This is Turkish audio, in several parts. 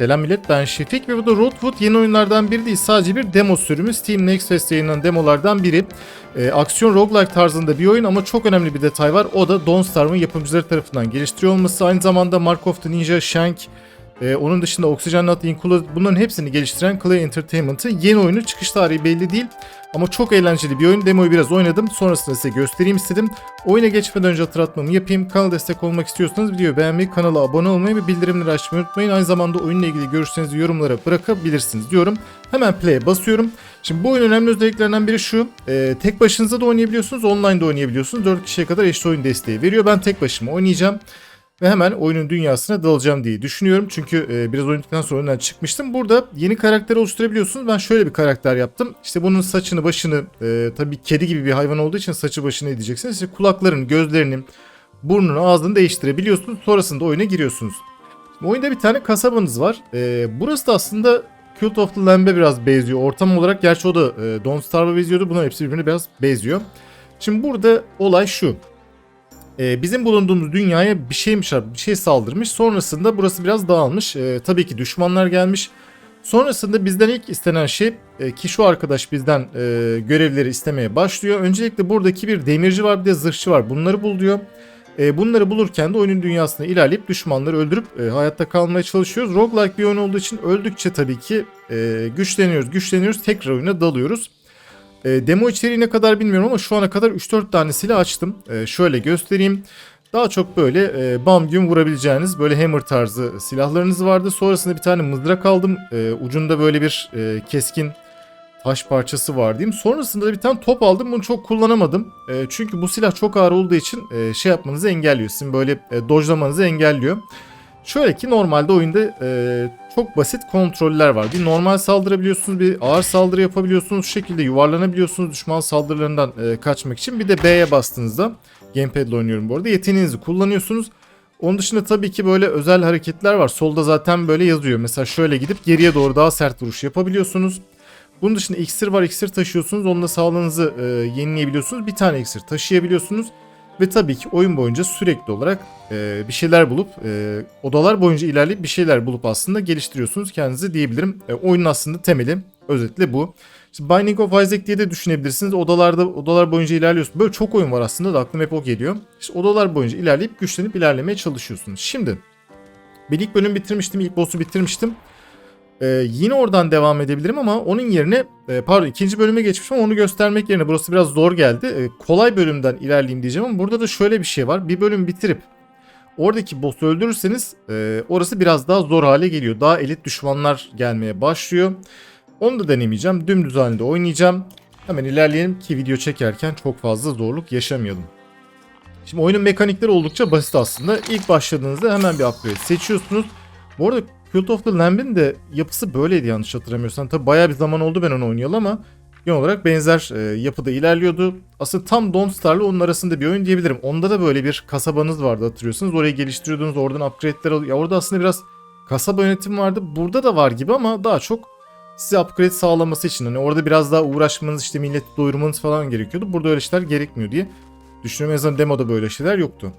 Selam millet ben Şefik ve bu da Roadwood yeni oyunlardan biri değil sadece bir demo sürümü Steam Next Fest yayınlanan demolardan biri. Ee, aksiyon roguelike tarzında bir oyun ama çok önemli bir detay var. O da Don't Starve'ın yapımcıları tarafından geliştiriyor olması. Aynı zamanda Mark of the Ninja, Shank, ee, onun dışında Oxygen Not Included bunların hepsini geliştiren Clay Entertainment'ın yeni oyunu çıkış tarihi belli değil. Ama çok eğlenceli bir oyun. Demoyu biraz oynadım. Sonrasında size göstereyim istedim. Oyuna geçmeden önce hatırlatmamı yapayım. Kanala destek olmak istiyorsanız videoyu beğenmeyi, kanala abone olmayı ve bildirimleri açmayı unutmayın. Aynı zamanda oyunla ilgili görüşlerinizi yorumlara bırakabilirsiniz diyorum. Hemen play'e basıyorum. Şimdi bu oyunun önemli özelliklerinden biri şu. e, tek başınıza da oynayabiliyorsunuz, online de oynayabiliyorsunuz. 4 kişiye kadar eşli oyun desteği veriyor. Ben tek başıma oynayacağım. Ve hemen oyunun dünyasına dalacağım diye düşünüyorum. Çünkü e, biraz oynadıktan sonra önden çıkmıştım. Burada yeni karakter oluşturabiliyorsunuz. Ben şöyle bir karakter yaptım. İşte bunun saçını, başını, e, tabii kedi gibi bir hayvan olduğu için saçı başını edeceksiniz. İşte kulaklarını, gözlerini, burnunu, ağzını değiştirebiliyorsunuz. Sonrasında oyuna giriyorsunuz. Şimdi oyunda bir tane kasabanız var. E, burası da aslında Cult of the Lamb'e biraz benziyor. Ortam olarak gerçi o da e, Don't Starve'a benziyordu. Bunların hepsi birbirine biraz benziyor. Şimdi burada olay şu. Ee, bizim bulunduğumuz dünyaya bir şeymiş bir şey saldırmış. Sonrasında burası biraz dağılmış. Ee, tabii ki düşmanlar gelmiş. Sonrasında bizden ilk istenen şey e, ki şu arkadaş bizden e, görevleri istemeye başlıyor. Öncelikle buradaki bir demirci var bir de zırhçı var. Bunları bul diyor. E, bunları bulurken de oyunun dünyasına ilerleyip düşmanları öldürüp e, hayatta kalmaya çalışıyoruz. Roguelike bir oyun olduğu için öldükçe tabii ki e, güçleniyoruz. Güçleniyoruz tekrar oyuna dalıyoruz. E, demo içeriği ne kadar bilmiyorum ama şu ana kadar 3-4 tanesiyle açtım. E, şöyle göstereyim. Daha çok böyle e, bam gün vurabileceğiniz böyle hammer tarzı silahlarınız vardı. Sonrasında bir tane mızrak aldım. E, ucunda böyle bir e, keskin taş parçası var diyeyim. Sonrasında da bir tane top aldım. Bunu çok kullanamadım. E, çünkü bu silah çok ağır olduğu için e, şey yapmanızı engelliyor. Sizin böyle e, dojlamanızı engelliyor. Şöyle ki normalde oyunda e, çok basit kontroller var. Bir normal saldırabiliyorsunuz, bir ağır saldırı yapabiliyorsunuz. Şu şekilde yuvarlanabiliyorsunuz düşman saldırılarından e, kaçmak için. Bir de B'ye bastığınızda, gamepad ile oynuyorum bu arada, yeteneğinizi kullanıyorsunuz. Onun dışında tabii ki böyle özel hareketler var. Solda zaten böyle yazıyor. Mesela şöyle gidip geriye doğru daha sert vuruş yapabiliyorsunuz. Bunun dışında iksir var, iksir taşıyorsunuz. Onunla sağlığınızı e, yenileyebiliyorsunuz. Bir tane iksir taşıyabiliyorsunuz. Ve tabii ki oyun boyunca sürekli olarak e, bir şeyler bulup e, odalar boyunca ilerleyip bir şeyler bulup aslında geliştiriyorsunuz kendinizi diyebilirim. E, oyunun aslında temeli özetle bu. İşte Binding of Isaac diye de düşünebilirsiniz. Odalarda odalar boyunca ilerliyorsunuz. Böyle çok oyun var aslında da aklıma hep o geliyor. İşte odalar boyunca ilerleyip güçlenip ilerlemeye çalışıyorsunuz. Şimdi ben ilk bölümü bitirmiştim. ilk boss'u bitirmiştim. Ee, yine oradan devam edebilirim ama onun yerine e, pardon ikinci bölüme geçmişim ama onu göstermek yerine burası biraz zor geldi. E, kolay bölümden ilerleyeyim diyeceğim ama burada da şöyle bir şey var. Bir bölüm bitirip oradaki boss'u öldürürseniz e, orası biraz daha zor hale geliyor. Daha elit düşmanlar gelmeye başlıyor. Onu da denemeyeceğim. Dümdüz halinde oynayacağım. Hemen ilerleyelim ki video çekerken çok fazla zorluk yaşamayalım. Şimdi oyunun mekanikleri oldukça basit aslında. İlk başladığınızda hemen bir upgrade seçiyorsunuz. Bu arada Cult of the Lamb'in de yapısı böyleydi yanlış hatırlamıyorsam. Tabi bayağı bir zaman oldu ben onu oynayalı ama genel olarak benzer e, yapıda ilerliyordu. Aslında tam Don't Star'la onun arasında bir oyun diyebilirim. Onda da böyle bir kasabanız vardı hatırlıyorsunuz. Orayı geliştiriyordunuz oradan upgrade'ler alıyor. Ya orada aslında biraz kasaba yönetimi vardı. Burada da var gibi ama daha çok size upgrade sağlaması için. Hani orada biraz daha uğraşmanız işte milleti doyurmanız falan gerekiyordu. Burada öyle şeyler gerekmiyor diye düşünüyorum. En azından demoda böyle şeyler yoktu.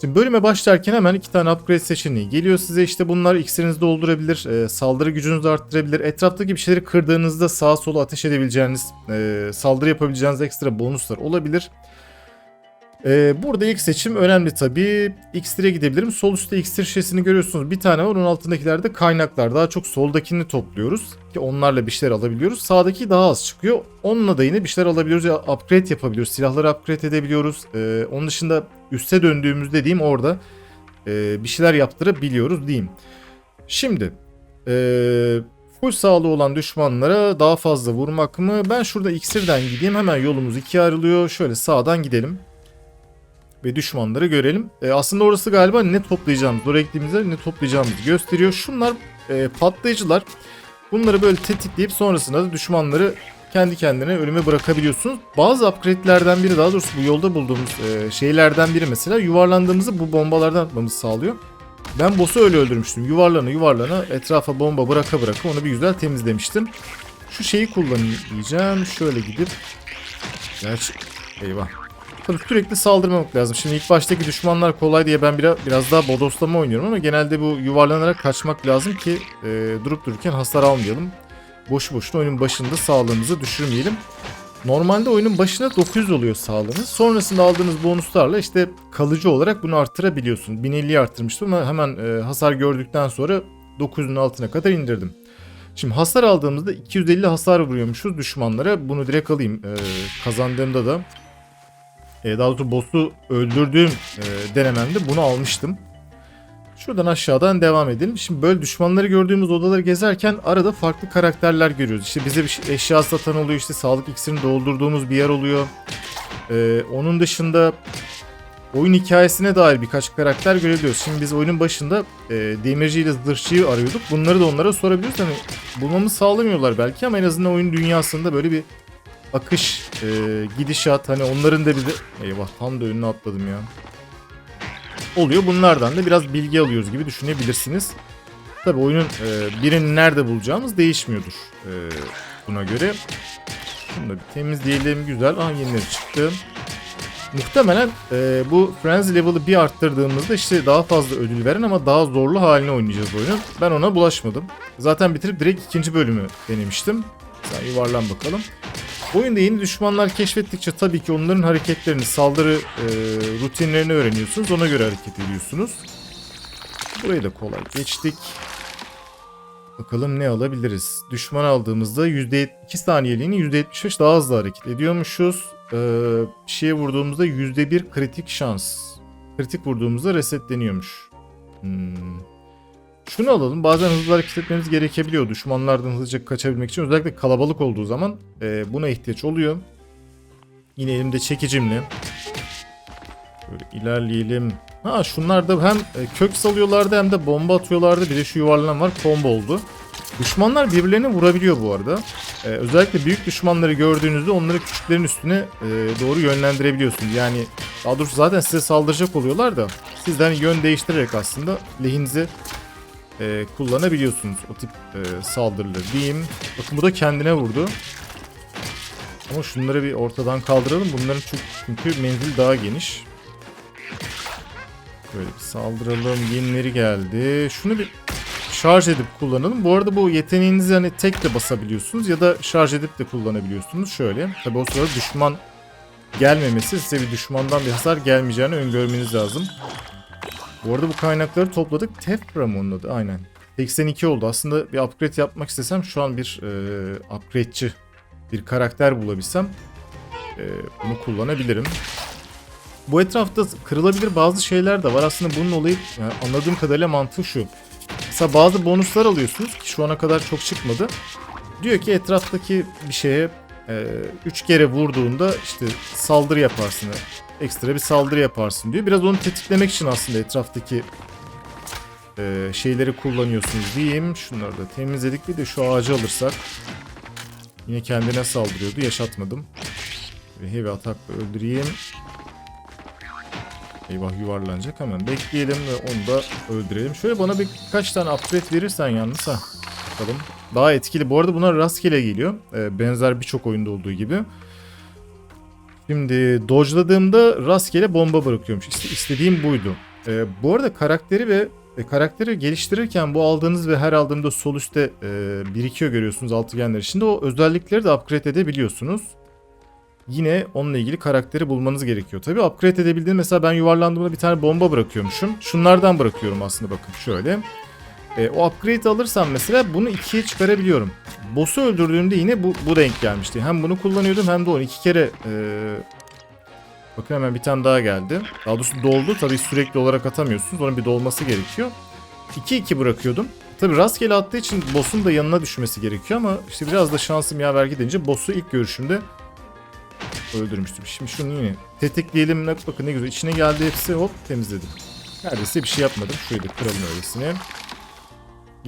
Şimdi bölüme başlarken hemen iki tane upgrade seçeneği geliyor size. İşte bunlar iksirinizi doldurabilir, e, saldırı gücünüzü arttırabilir. Etraftaki bir şeyleri kırdığınızda sağa sola ateş edebileceğiniz, e, saldırı yapabileceğiniz ekstra bonuslar olabilir. E, burada ilk seçim önemli tabii. İksire gidebilirim. Sol üstte iksir şişesini görüyorsunuz. Bir tane var. Onun altındakiler de kaynaklar. Daha çok soldakini topluyoruz. Ki onlarla bir şeyler alabiliyoruz. Sağdaki daha az çıkıyor. Onunla da yine bir şeyler alabiliyoruz. Upgrade yapabiliyoruz. Silahları upgrade edebiliyoruz. E, onun dışında üste döndüğümüzde diyeyim orada e, bir şeyler yaptırabiliyoruz diyeyim. Şimdi e, full sağlığı olan düşmanlara daha fazla vurmak mı? Ben şurada iksirden gideyim. Hemen yolumuz ikiye ayrılıyor. Şöyle sağdan gidelim. Ve düşmanları görelim. E, aslında orası galiba ne toplayacağımız, oraya gittiğimizde ne toplayacağımızı gösteriyor. Şunlar e, patlayıcılar. Bunları böyle tetikleyip sonrasında da düşmanları kendi kendine ölüme bırakabiliyorsunuz. Bazı upgrade'lerden biri daha doğrusu bu yolda bulduğumuz e, şeylerden biri mesela yuvarlandığımızı bu bombalardan atmamızı sağlıyor. Ben boss'u öyle öldürmüştüm. Yuvarlana yuvarlana etrafa bomba bıraka bıraka onu bir güzel temizlemiştim. Şu şeyi kullanayım diyeceğim. Şöyle gidip. Gerçi eyvah. Tabii sürekli saldırmamak lazım. Şimdi ilk baştaki düşmanlar kolay diye ben biraz, biraz daha bodoslama oynuyorum ama genelde bu yuvarlanarak kaçmak lazım ki e, durup dururken hasar almayalım. Boşu boşuna oyunun başında sağlığımızı düşürmeyelim. Normalde oyunun başına 900 oluyor sağlığınız. Sonrasında aldığınız bonuslarla işte kalıcı olarak bunu arttırabiliyorsun. 1050'yi arttırmıştım ama hemen e, hasar gördükten sonra 900'ün altına kadar indirdim. Şimdi hasar aldığımızda 250 hasar vuruyormuşuz düşmanlara. Bunu direkt alayım. E, kazandığımda da e, daha doğrusu boss'u öldürdüğüm e, denememde bunu almıştım. Şuradan aşağıdan devam edelim. Şimdi böyle düşmanları gördüğümüz odaları gezerken arada farklı karakterler görüyoruz. İşte bize bir şey- eşya satan oluyor. işte sağlık iksirini doldurduğumuz bir yer oluyor. Ee, onun dışında oyun hikayesine dair birkaç karakter görebiliyoruz. Şimdi biz oyunun başında e, demirci ile zırhçıyı arıyorduk. Bunları da onlara sorabiliyoruz. Hani bulmamı sağlamıyorlar belki ama en azından oyun dünyasında böyle bir akış, e, gidişat hani onların da bize... Eyvah tam da önüne atladım ya oluyor. Bunlardan da biraz bilgi alıyoruz gibi düşünebilirsiniz. Tabi oyunun e, birini nerede bulacağımız değişmiyordur e, buna göre. Şunu da bir temizleyelim. Güzel. Aa yenileri çıktı. Muhtemelen e, bu Frenzy level'ı bir arttırdığımızda işte daha fazla ödül veren ama daha zorlu haline oynayacağız oyunun. Ben ona bulaşmadım. Zaten bitirip direkt ikinci bölümü denemiştim. Sen yuvarlan bakalım. Oyunda yeni düşmanlar keşfettikçe tabii ki onların hareketlerini, saldırı e, rutinlerini öğreniyorsunuz. Ona göre hareket ediyorsunuz. Burayı da kolay geçtik. Bakalım ne alabiliriz? Düşman aldığımızda %2 saniyeliğini %75 daha hızlı hareket ediyormuşuz. Ee, bir şeye vurduğumuzda %1 kritik şans. Kritik vurduğumuzda resetleniyormuş. Hmm. Şunu alalım. Bazen hızlı hareket etmemiz gerekebiliyor düşmanlardan hızlıca kaçabilmek için. Özellikle kalabalık olduğu zaman e, buna ihtiyaç oluyor. Yine elimde çekicimle. Böyle ilerleyelim. Ha şunlar da hem e, kök salıyorlardı hem de bomba atıyorlardı. Bir de şu yuvarlanan var combo oldu. Düşmanlar birbirlerini vurabiliyor bu arada. Ee, özellikle büyük düşmanları gördüğünüzde onları küçüklerin üstüne e, doğru yönlendirebiliyorsunuz. Yani daha doğrusu zaten size saldıracak oluyorlar da sizden yön değiştirerek aslında lehinize e, kullanabiliyorsunuz o tip e, saldırıları diyeyim. Bakın bu da kendine vurdu. Ama şunları bir ortadan kaldıralım. Bunların çok çünkü menzil daha geniş. Böyle bir saldıralım. Yenileri geldi. Şunu bir şarj edip kullanalım. Bu arada bu yeteneğinizi hani tek de basabiliyorsunuz ya da şarj edip de kullanabiliyorsunuz. Şöyle. Tabi o sırada düşman gelmemesi size bir düşmandan bir hasar gelmeyeceğini öngörmeniz lazım. Bu arada bu kaynakları topladık. Tefra mı onun adı? Aynen. 82 oldu. Aslında bir upgrade yapmak istesem şu an bir e, upgrade'ci bir karakter bulabilsem e, bunu kullanabilirim. Bu etrafta kırılabilir bazı şeyler de var. Aslında bunun olayı yani anladığım kadarıyla mantığı şu. Mesela bazı bonuslar alıyorsunuz ki şu ana kadar çok çıkmadı. Diyor ki etraftaki bir şeye 3 kere vurduğunda işte saldırı yaparsın. Ekstra bir saldırı yaparsın diyor. Biraz onu tetiklemek için aslında etraftaki e, şeyleri kullanıyorsunuz diyeyim. Şunları da temizledik. Bir de şu ağacı alırsak. Yine kendine saldırıyordu. Yaşatmadım. Ve heavy atakla öldüreyim. Eyvah yuvarlanacak hemen. Bekleyelim ve onu da öldürelim. Şöyle bana birkaç tane upgrade verirsen yalnız ha. Bakalım. Daha etkili. Bu arada buna rastgele geliyor. Ee, benzer birçok oyunda olduğu gibi. Şimdi dodge'ladığımda rastgele bomba bırakıyormuş. İşte istediğim buydu. Ee, bu arada karakteri ve e, karakteri geliştirirken bu aldığınız ve her aldığımda sol üstte e, birikiyor görüyorsunuz altıgenler içinde. O özellikleri de upgrade edebiliyorsunuz. Yine onunla ilgili karakteri bulmanız gerekiyor. Tabii upgrade edebildiğim mesela ben yuvarlandığımda bir tane bomba bırakıyormuşum. Şunlardan bırakıyorum aslında bakın şöyle. E, o upgrade alırsam mesela bunu ikiye çıkarabiliyorum. Boss'u öldürdüğümde yine bu, bu denk gelmişti. Hem bunu kullanıyordum hem de onu iki kere... E, bakın hemen bir tane daha geldi. Daha doğrusu doldu. Tabii sürekli olarak atamıyorsunuz. Onun bir dolması gerekiyor. 2-2 bırakıyordum. Tabii rastgele attığı için boss'un da yanına düşmesi gerekiyor ama işte biraz da şansım yaver gidince boss'u ilk görüşümde öldürmüştüm. Şimdi şunu yine tetikleyelim. Bakın ne güzel. İçine geldi hepsi hop temizledim. Neredeyse bir şey yapmadım. Şöyle kıralım öylesine.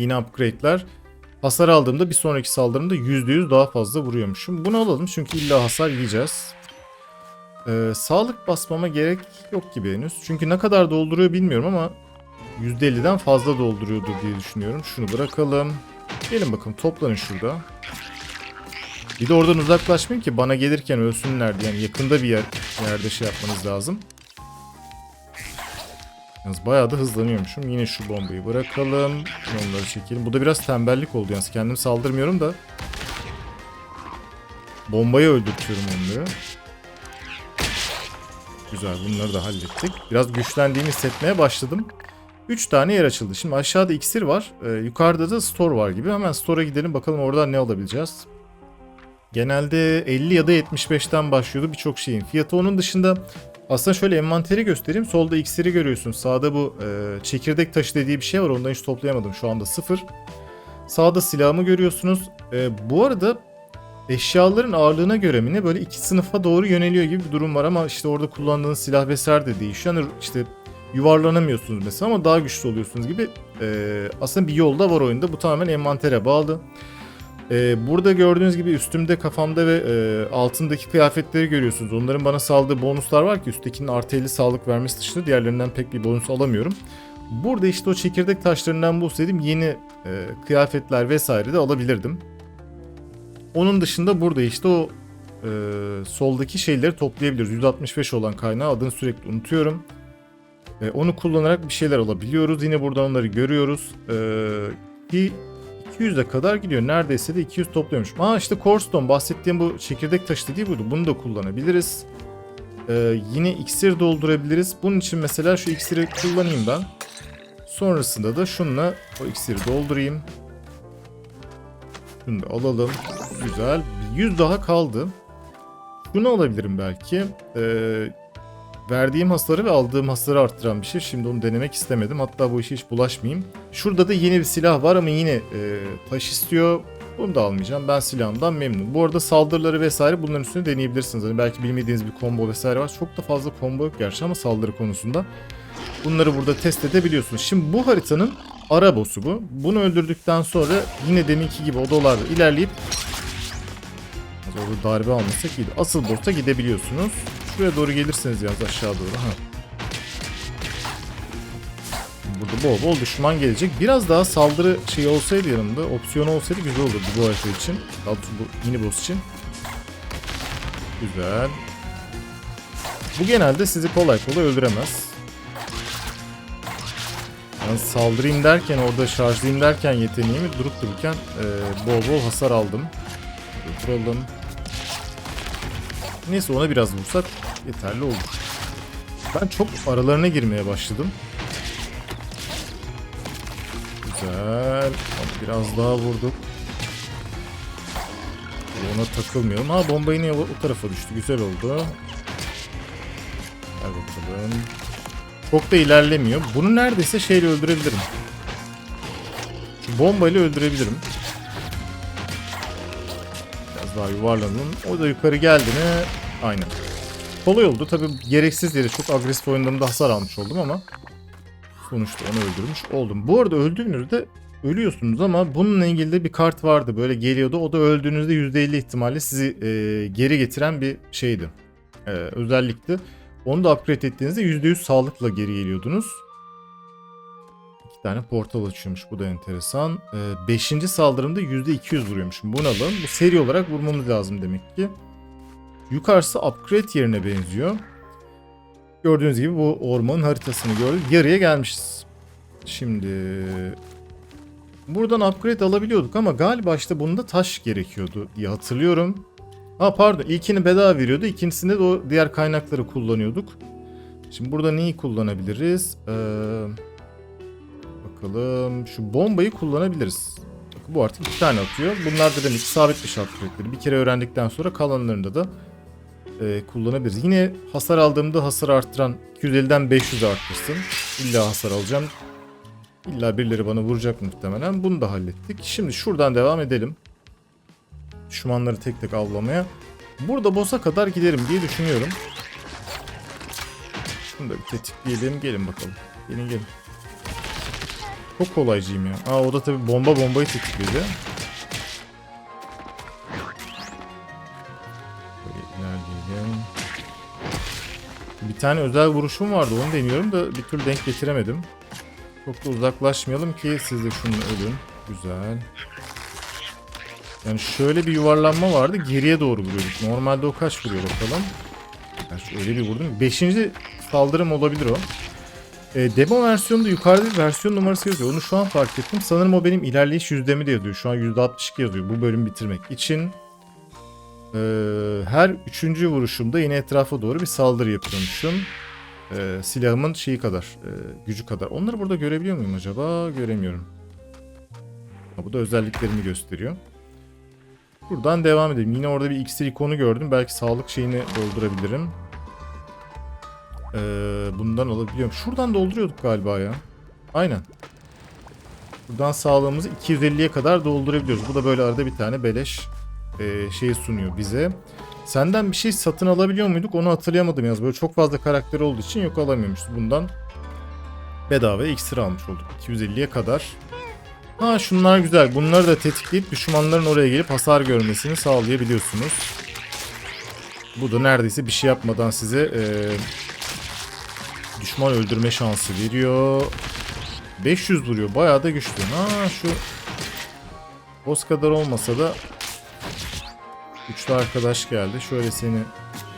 Yine upgrade'ler. Hasar aldığımda bir sonraki saldırımda %100 daha fazla vuruyormuşum. Bunu alalım çünkü illa hasar yiyeceğiz. Ee, sağlık basmama gerek yok gibi henüz. Çünkü ne kadar dolduruyor bilmiyorum ama %50'den fazla dolduruyordur diye düşünüyorum. Şunu bırakalım. Gelin bakalım toplanın şurada. Bir de oradan uzaklaşmayın ki bana gelirken ölsünler diye. Yani yakında bir yer, yerde şey yapmanız lazım. Yalnız bayağı da hızlanıyormuşum. Yine şu bombayı bırakalım. Onları çekelim. Bu da biraz tembellik oldu yalnız. Kendim saldırmıyorum da. Bombayı öldürtüyorum onları. Güzel bunları da hallettik. Biraz güçlendiğimi hissetmeye başladım. 3 tane yer açıldı. Şimdi aşağıda iksir var. Ee, yukarıda da store var gibi. Hemen store'a gidelim bakalım oradan ne alabileceğiz. Genelde 50 ya da 75'ten başlıyordu birçok şeyin. Fiyatı onun dışında aslında şöyle envanteri göstereyim. Solda iksiri görüyorsun. Sağda bu e, çekirdek taşı dediği bir şey var. Ondan hiç toplayamadım. Şu anda sıfır. Sağda silahımı görüyorsunuz. E, bu arada eşyaların ağırlığına göre mi ne böyle iki sınıfa doğru yöneliyor gibi bir durum var ama işte orada kullandığınız silah vesaire de değişiyor. Hani işte yuvarlanamıyorsunuz mesela ama daha güçlü oluyorsunuz gibi. E, aslında bir yolda var oyunda. Bu tamamen envantere bağlı. Ee, burada gördüğünüz gibi üstümde, kafamda ve e, altındaki kıyafetleri görüyorsunuz. Onların bana sağladığı bonuslar var ki üsttekinin artı 50 sağlık vermesi dışında diğerlerinden pek bir bonus alamıyorum. Burada işte o çekirdek taşlarından bahsedeyim yeni e, kıyafetler vesaire de alabilirdim. Onun dışında burada işte o e, soldaki şeyleri toplayabiliriz. 165 olan kaynağı adını sürekli unutuyorum. E, onu kullanarak bir şeyler alabiliyoruz. Yine buradan onları görüyoruz. E, ki 200'e kadar gidiyor. Neredeyse de 200 topluyormuş. Aa işte Corstone bahsettiğim bu çekirdek taşı dediği buydu. Bunu da kullanabiliriz. Ee, yine iksir doldurabiliriz. Bunun için mesela şu iksiri kullanayım ben. Sonrasında da şunla o iksiri doldurayım. Şunu da alalım. Güzel. 100 daha kaldı. Şunu alabilirim belki. Ee, verdiğim hasarı ve aldığım hasarı arttıran bir şey. Şimdi onu denemek istemedim. Hatta bu işe hiç bulaşmayayım. Şurada da yeni bir silah var ama yine e, taş istiyor. Bunu da almayacağım. Ben silahımdan memnunum. Bu arada saldırıları vesaire bunların üstüne deneyebilirsiniz. Hani belki bilmediğiniz bir combo vesaire var. Çok da fazla combo yok gerçi ama saldırı konusunda. Bunları burada test edebiliyorsunuz. Şimdi bu haritanın ara boss'u bu. Bunu öldürdükten sonra yine deminki gibi odalarda ilerleyip Orada darbe almasak iyiydi. Asıl boss'a gidebiliyorsunuz. Şuraya doğru gelirseniz yalnız aşağı doğru. Ha. Burada bol bol düşman gelecek. Biraz daha saldırı şeyi olsaydı yanımda, opsiyonu olsaydı güzel olurdu bu harita için. Daha bu mini boss için. Güzel. Bu genelde sizi kolay kolay öldüremez. Yani saldırayım derken, orada şarjlayayım derken yeteneğimi durup dururken e, bol bol hasar aldım. Vuralım. Neyse ona biraz vursak yeterli olur. Ben çok aralarına girmeye başladım. Güzel. Biraz daha vurduk. Ona takılmıyorum. Ha bomba yine o tarafa düştü. Güzel oldu. Gel bakalım. Çok da ilerlemiyor. Bunu neredeyse şeyle öldürebilirim. Şu bombayla öldürebilirim. Biraz daha yuvarlanın. O da yukarı geldi mi? Aynen. Kolay oldu. Tabi gereksiz yere çok agresif oynadığımda hasar almış oldum ama sonuçta onu öldürmüş oldum. Bu arada öldüğünüzde ölüyorsunuz ama bununla ilgili de bir kart vardı. Böyle geliyordu. O da öldüğünüzde %50 ihtimalle sizi e, geri getiren bir şeydi. E, özellikti. Onu da upgrade ettiğinizde %100 sağlıkla geri geliyordunuz. İki tane portal açıyormuş. Bu da enteresan. E, beşinci saldırımda %200 vuruyormuşum. Bunu alalım. Bu seri olarak vurmamız lazım demek ki. Yukarısı upgrade yerine benziyor. Gördüğünüz gibi bu ormanın haritasını gördük. Yarıya gelmişiz. Şimdi buradan upgrade alabiliyorduk ama galiba işte bunda taş gerekiyordu diye hatırlıyorum. Ha pardon ilkini bedava veriyordu. İkincisinde de o diğer kaynakları kullanıyorduk. Şimdi burada neyi kullanabiliriz? Ee, bakalım şu bombayı kullanabiliriz. Bakın bu artık iki tane atıyor. Bunlar da demek ki sabit şart upgrade'leri. Bir kere öğrendikten sonra kalanlarında da e, kullanabiliriz. Yine hasar aldığımda hasar arttıran 250'den 500'e arttırsın. İlla hasar alacağım. İlla birileri bana vuracak muhtemelen. Bunu da hallettik. Şimdi şuradan devam edelim. Düşmanları tek tek avlamaya. Burada boss'a kadar giderim diye düşünüyorum. Şunu da bir tetikleyelim. Gelin bakalım. Gelin gelin. Çok kolaycıyım ya. Aa o da tabi bomba bombayı tetikledi. Tane özel vuruşum vardı onu deniyorum da bir türlü denk getiremedim. Çok da uzaklaşmayalım ki siz de şunu ölün. Güzel. Yani şöyle bir yuvarlanma vardı. Geriye doğru vuruyorduk. Normalde o kaç vuruyor bakalım. Gerçi öyle bir vurdum. Beşinci saldırım olabilir o. E, demo versiyonunda yukarıda bir versiyon numarası yazıyor. Onu şu an fark ettim. Sanırım o benim ilerleyiş yüzdemi de yazıyor. Şu an %62 yazıyor bu bölümü bitirmek için. E, her üçüncü vuruşumda yine etrafa doğru bir saldırı yapıyormuşum. E, silahımın şeyi kadar, e, gücü kadar. Onları burada görebiliyor muyum acaba? Göremiyorum. Ha, bu da özelliklerini gösteriyor. Buradan devam edelim. Yine orada bir iksir ikonu gördüm. Belki sağlık şeyini doldurabilirim. Ee, bundan alabiliyorum. Şuradan dolduruyorduk galiba ya. Aynen. Buradan sağlığımızı 250'ye kadar doldurabiliyoruz. Bu da böyle arada bir tane beleş e, şey sunuyor bize. Senden bir şey satın alabiliyor muyduk? Onu hatırlayamadım yalnız. Böyle çok fazla karakter olduğu için yok alamıyormuşuz. Bundan bedava iksir almış olduk. 250'ye kadar. Ha şunlar güzel. Bunları da tetikleyip düşmanların oraya gelip hasar görmesini sağlayabiliyorsunuz. Bu da neredeyse bir şey yapmadan size e, düşman öldürme şansı veriyor. 500 vuruyor. Bayağı da güçlü. Ha şu boss kadar olmasa da güçlü arkadaş geldi. Şöyle seni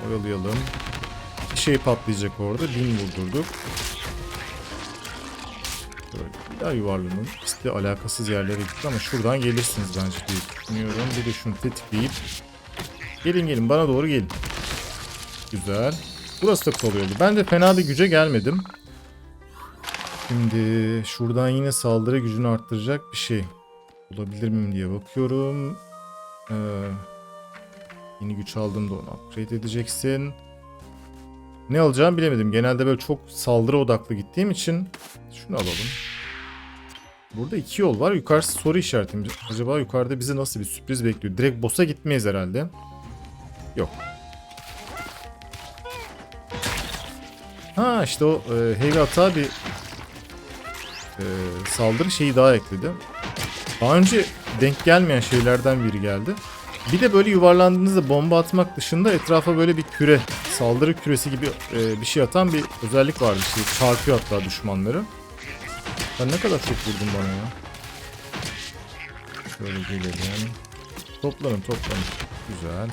oyalayalım. Bir şey patlayacak orada. 1000 vurdurduk. Böyle bir daha yuvarlanın. İşte alakasız yerlere gitti ama şuradan gelirsiniz bence diye düşünüyorum. Bir de şunu tetikleyip gelin gelin bana doğru gelin. Güzel. Burası da kolay oldu. Ben de fena bir güce gelmedim. Şimdi şuradan yine saldırı gücünü arttıracak bir şey bulabilir miyim diye bakıyorum. Ee, yeni güç aldığımda onu upgrade edeceksin. Ne alacağımı bilemedim. Genelde böyle çok saldırı odaklı gittiğim için şunu alalım. Burada iki yol var. Yukarısı soru işareti. mi? Acaba yukarıda bizi nasıl bir sürpriz bekliyor? Direkt boss'a gitmeyiz herhalde. Yok. Ha işte o e, heavy atağa bir e, saldırı şeyi daha ekledi. Daha önce denk gelmeyen şeylerden biri geldi. Bir de böyle yuvarlandığınızda bomba atmak dışında etrafa böyle bir küre, saldırı küresi gibi e, bir şey atan bir özellik vardı. Şey, çarpıyor hatta düşmanları. Sen ne kadar çok vurdun bana ya. Şöyle gelelim. Toplanın toplanın. Güzel.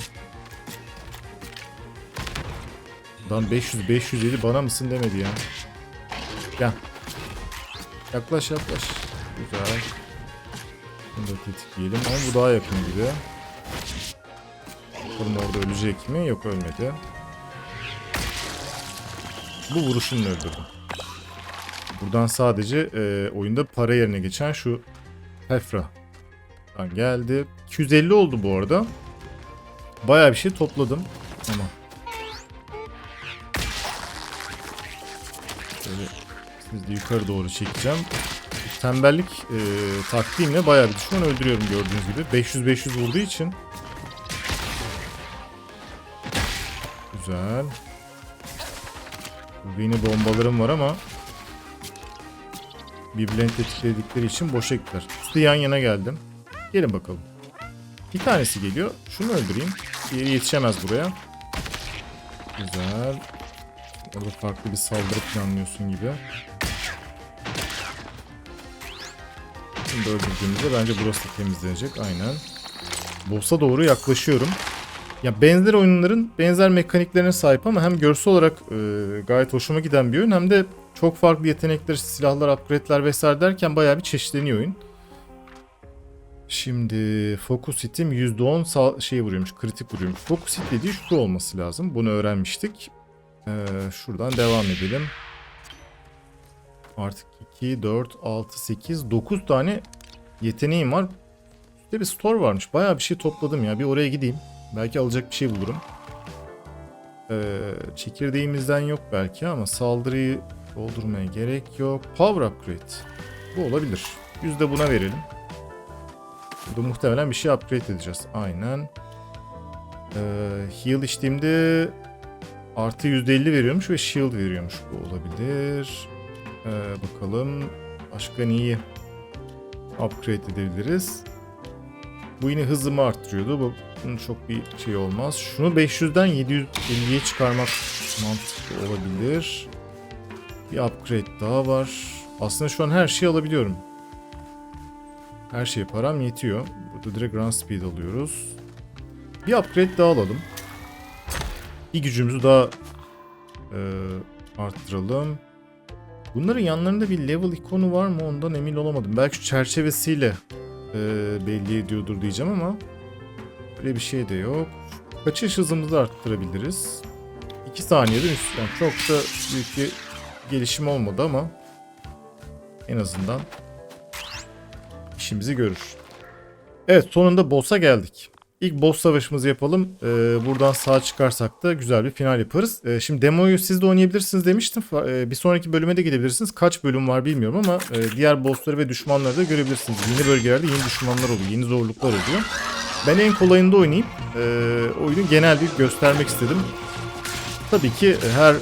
Lan 500 507 bana mısın demedi ya. Gel. Yaklaş yaklaş. Güzel. Bunu da tetikleyelim ama bu daha yakın gibi. Bakalım orada ölecek mi? Yok ölmedi. Bu vuruşunu öldürdüm. Buradan sadece e, oyunda para yerine geçen şu Hefra. geldi. 250 oldu bu arada. Bayağı bir şey topladım. Ama Şöyle siz de yukarı doğru çekeceğim. Tembellik e, taktiğimle bayağı bir düşman öldürüyorum gördüğünüz gibi. 500-500 vurduğu için. Güzel. Yine bombalarım var ama birbirlerini tetikledikleri için boşa gittiler. İşte yan yana geldim. Gelin bakalım. Bir tanesi geliyor. Şunu öldüreyim. Diğeri yetişemez buraya. Güzel. Orada farklı bir saldırı planlıyorsun gibi. Şimdi öldürdüğümüzde bence burası temizlenecek. Aynen. Boss'a doğru yaklaşıyorum. Ya benzer oyunların benzer mekaniklerine sahip ama hem görsel olarak e, gayet hoşuma giden bir oyun hem de çok farklı yetenekler, silahlar, upgrade'ler vesaire derken bayağı bir çeşitleniyor oyun. Şimdi Focus Hit'im %10 sağ, şey vuruyormuş, kritik vuruyormuş. Focus Hit dediği şu olması lazım. Bunu öğrenmiştik. Ee, şuradan devam edelim. Artık 2, 4, 6, 8, 9 tane yeteneğim var. Üstte bir store varmış. Bayağı bir şey topladım ya. Bir oraya gideyim. Belki alacak bir şey bulurum. Ee, çekirdeğimizden yok belki ama saldırıyı doldurmaya gerek yok. Power upgrade. Bu olabilir. Yüzde buna verelim. Burada muhtemelen bir şey upgrade edeceğiz. Aynen. Ee, heal içtiğimde artı %50 veriyormuş ve shield veriyormuş. Bu olabilir. Ee, bakalım. Başka neyi upgrade edebiliriz? Bu yine hızımı arttırıyordu. Bu bunun çok bir şey olmaz. Şunu 500'den 750'ye çıkarmak mantıklı olabilir. Bir upgrade daha var. Aslında şu an her şeyi alabiliyorum. Her şeye param yetiyor. Burada direkt run speed alıyoruz. Bir upgrade daha alalım. Bir gücümüzü daha e, arttıralım. Bunların yanlarında bir level ikonu var mı ondan emin olamadım. Belki çerçevesiyle e, belli ediyordur diyeceğim ama öyle bir şey de yok. Kaçış hızımızı arttırabiliriz. 2 saniyede üst. Yani çok da büyük bir gelişim olmadı ama en azından işimizi görür. Evet sonunda boss'a geldik. İlk boss savaşımızı yapalım. Ee, buradan sağ çıkarsak da güzel bir final yaparız. Ee, şimdi demoyu siz de oynayabilirsiniz demiştim. Ee, bir sonraki bölüme de gidebilirsiniz. Kaç bölüm var bilmiyorum ama e, diğer bossları ve düşmanları da görebilirsiniz. Yeni bölgelerde yeni düşmanlar oluyor. Yeni zorluklar oluyor. Ben en kolayında oynayıp e, oyunu genel bir göstermek istedim. Tabii ki her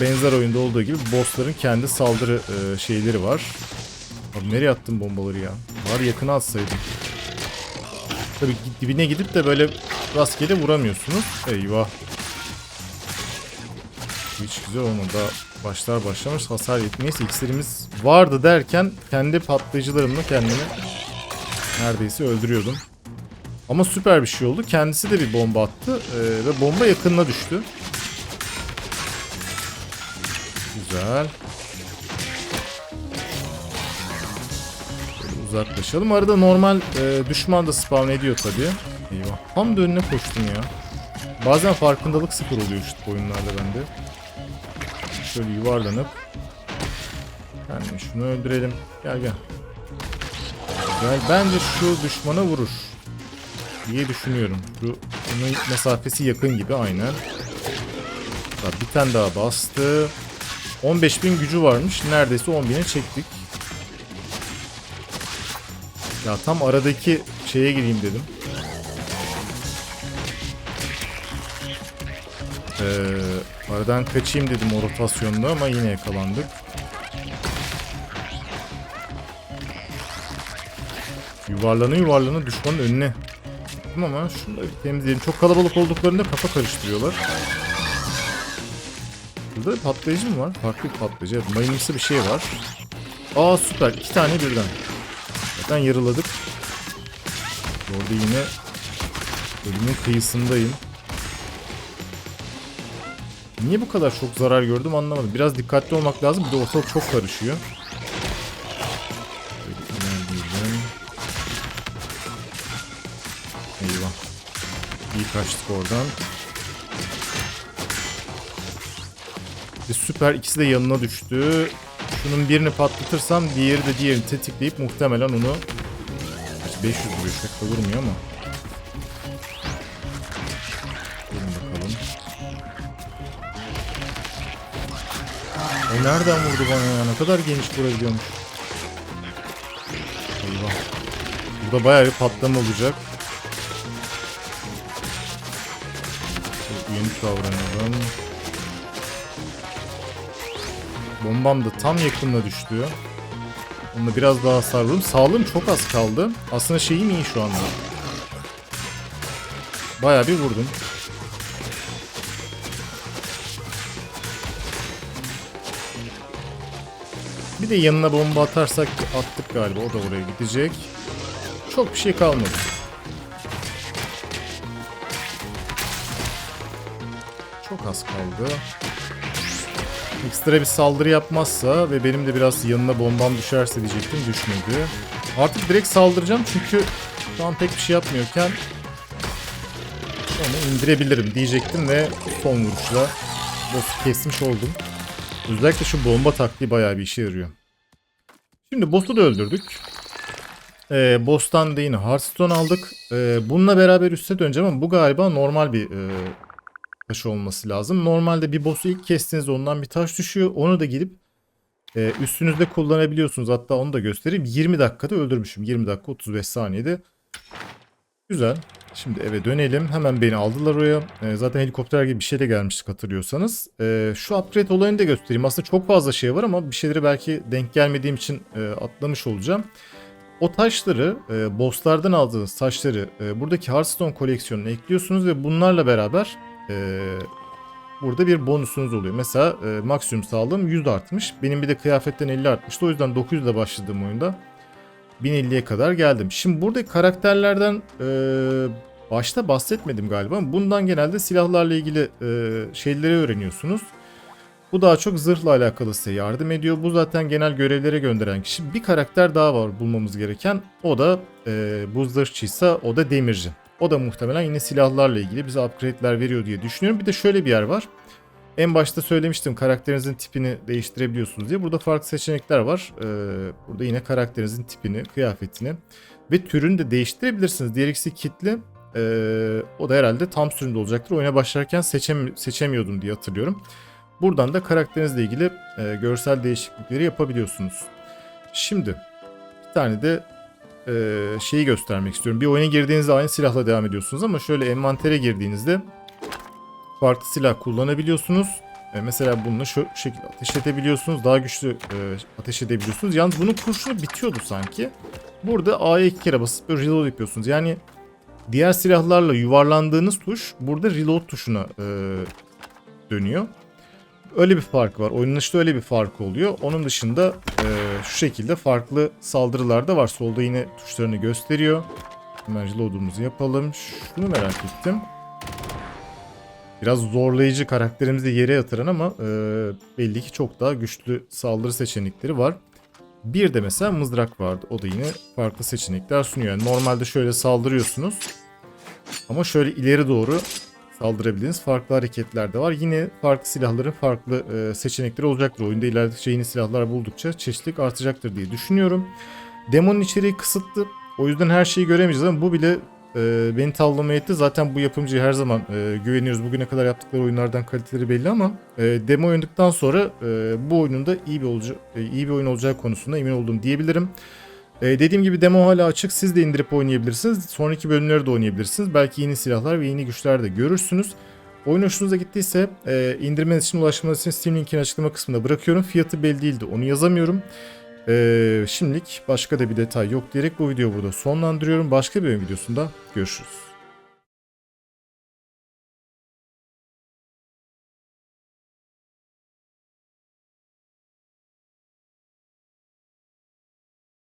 benzer oyunda olduğu gibi bossların kendi saldırı e, şeyleri var. Abi nereye attın bombaları ya? Var yakına atsaydım. Tabii dibine gidip de böyle rastgele vuramıyorsunuz. Eyvah. Hiç güzel olmadı. Daha başlar başlamış hasar yetmeyiz. İksirimiz vardı derken kendi patlayıcılarımla kendimi neredeyse öldürüyordum. Ama süper bir şey oldu. Kendisi de bir bomba attı ee, ve bomba yakınına düştü. Güzel. Şöyle uzaklaşalım. Arada normal e, düşman da spawn ediyor tabii. Eyvah. Tam da önüne koştum ya. Bazen farkındalık sıfır oluyor işte oyunlarda bende. Şöyle yuvarlanıp yani şunu öldürelim. Gel gel. Güzel. Bence şu düşmana vurur. Diye düşünüyorum. Şu bunun mesafesi yakın gibi aynen. Bir tane daha bastı. 15.000 gücü varmış. Neredeyse 10.000'e çektik. Ya tam aradaki şeye gireyim dedim. Ee, aradan kaçayım dedim o rotasyonda ama yine yakalandık. Yuvarlana yuvarlana düşmanın önüne. Gittim ama şunu da bir temizleyelim. Çok kalabalık olduklarında kafa karıştırıyorlar. Burada patlayıcı mı var? Farklı bir patlayıcı. Evet, mayınlısı bir şey var. Aa süper. iki tane birden. Zaten yarıladık. Orada yine ölümün kıyısındayım. Niye bu kadar çok zarar gördüm anlamadım. Biraz dikkatli olmak lazım. Bir de ortalık çok karışıyor. Kaçtık oradan. Ve süper ikisi de yanına düştü. Şunun birini patlatırsam diğeri de diğerini tetikleyip muhtemelen onu Kaç 500 vuruyor şaka vurmuyor ama. Durun bakalım. O nereden vurdu bana ya? Ne kadar geniş vurabiliyormuş. Eyvah. Burada bayağı bir patlama olacak. Uyanık davranalım. Bombam da tam yakınına düştü. Onunla biraz daha hasar vurdum. Sağlığım çok az kaldı. Aslında şeyim iyi şu anda. Bayağı bir vurdum. Bir de yanına bomba atarsak attık galiba. O da oraya gidecek. Çok bir şey kalmadı. Az kaldı. Ekstra bir saldırı yapmazsa ve benim de biraz yanına bombam düşerse diyecektim düşmedi. Artık direkt saldıracağım çünkü şu an pek bir şey yapmıyorken onu indirebilirim diyecektim ve son vuruşla boss'u kesmiş oldum. Özellikle şu bomba taktiği bayağı bir işe yarıyor. Şimdi boss'u da öldürdük. Ee, boss'tan da yine Hearthstone aldık. Ee, bununla beraber üste döneceğim ama bu galiba normal bir e, taş olması lazım. Normalde bir boss'u ilk kestiğinizde ondan bir taş düşüyor. Onu da gidip e, üstünüzde kullanabiliyorsunuz. Hatta onu da göstereyim. 20 dakikada öldürmüşüm. 20 dakika 35 saniyede. Güzel. Şimdi eve dönelim. Hemen beni aldılar oraya. E, zaten helikopter gibi bir şeyle gelmiştik hatırlıyorsanız. E, şu upgrade olayını da göstereyim. Aslında çok fazla şey var ama bir şeyleri belki denk gelmediğim için e, atlamış olacağım. O taşları, e, bosslardan aldığınız taşları e, buradaki Hearthstone koleksiyonuna ekliyorsunuz ve bunlarla beraber e, burada bir bonusunuz oluyor. Mesela e, maksimum sağlığım 100 artmış. Benim bir de kıyafetten 50 artmıştı. O yüzden 900 ile başladığım oyunda 1050'ye kadar geldim. Şimdi buradaki karakterlerden e, başta bahsetmedim galiba. Bundan genelde silahlarla ilgili e, şeyleri öğreniyorsunuz. Bu daha çok zırhla alakalı size yardım ediyor. Bu zaten genel görevlere gönderen kişi. Bir karakter daha var bulmamız gereken. O da e, bu zırhçıysa o da demirci. O da muhtemelen yine silahlarla ilgili bize upgrade'ler veriyor diye düşünüyorum. Bir de şöyle bir yer var. En başta söylemiştim karakterinizin tipini değiştirebiliyorsunuz diye. Burada farklı seçenekler var. Ee, burada yine karakterinizin tipini, kıyafetini ve türünü de değiştirebilirsiniz. Diğer ikisi kitli. Ee, o da herhalde tam sürümde olacaktır. Oyuna başlarken seçem seçemiyordum diye hatırlıyorum. Buradan da karakterinizle ilgili e, görsel değişiklikleri yapabiliyorsunuz. Şimdi bir tane de e, şeyi göstermek istiyorum. Bir oyuna girdiğinizde aynı silahla devam ediyorsunuz ama şöyle envantere girdiğinizde farklı silah kullanabiliyorsunuz. E, mesela bununla şu şekilde ateş edebiliyorsunuz. Daha güçlü e, ateş edebiliyorsunuz. Yalnız bunun kurşunu bitiyordu sanki. Burada A'ya iki kere basıp reload yapıyorsunuz. Yani diğer silahlarla yuvarlandığınız tuş burada reload tuşuna e, dönüyor. Öyle bir fark var. Oynanışta öyle bir fark oluyor. Onun dışında e, şu şekilde farklı saldırılar da var. Solda yine tuşlarını gösteriyor. Hemen reload'umuzu yapalım. Şunu merak ettim. Biraz zorlayıcı karakterimizi yere yatıran ama e, belli ki çok daha güçlü saldırı seçenekleri var. Bir de mesela mızrak vardı. O da yine farklı seçenekler sunuyor. Yani normalde şöyle saldırıyorsunuz. Ama şöyle ileri doğru saldırabildiğiniz farklı hareketler de var. Yine farklı silahların farklı e, seçenekleri olacaktır. Oyunda ilerledikçe yeni silahlar buldukça çeşitlilik artacaktır diye düşünüyorum. Demonun içeriği kısıtlı. O yüzden her şeyi göremeyeceğiz ama bu bile e, beni tavlamaya etti. Zaten bu yapımcıya her zaman e, güveniyoruz. Bugüne kadar yaptıkları oyunlardan kaliteleri belli ama e, demo oynadıktan sonra e, bu oyunun da iyi bir olacağı, iyi bir oyun olacağı konusunda emin oldum diyebilirim. E, dediğim gibi demo hala açık. Siz de indirip oynayabilirsiniz. Sonraki bölümleri de oynayabilirsiniz. Belki yeni silahlar ve yeni güçler de görürsünüz. Oyun hoşunuza gittiyse e, indirmeniz için ulaşmanız için Steam linkini açıklama kısmına bırakıyorum. Fiyatı belli değildi onu yazamıyorum. E, şimdilik başka da bir detay yok diyerek bu videoyu burada sonlandırıyorum. Başka bir videosunda görüşürüz.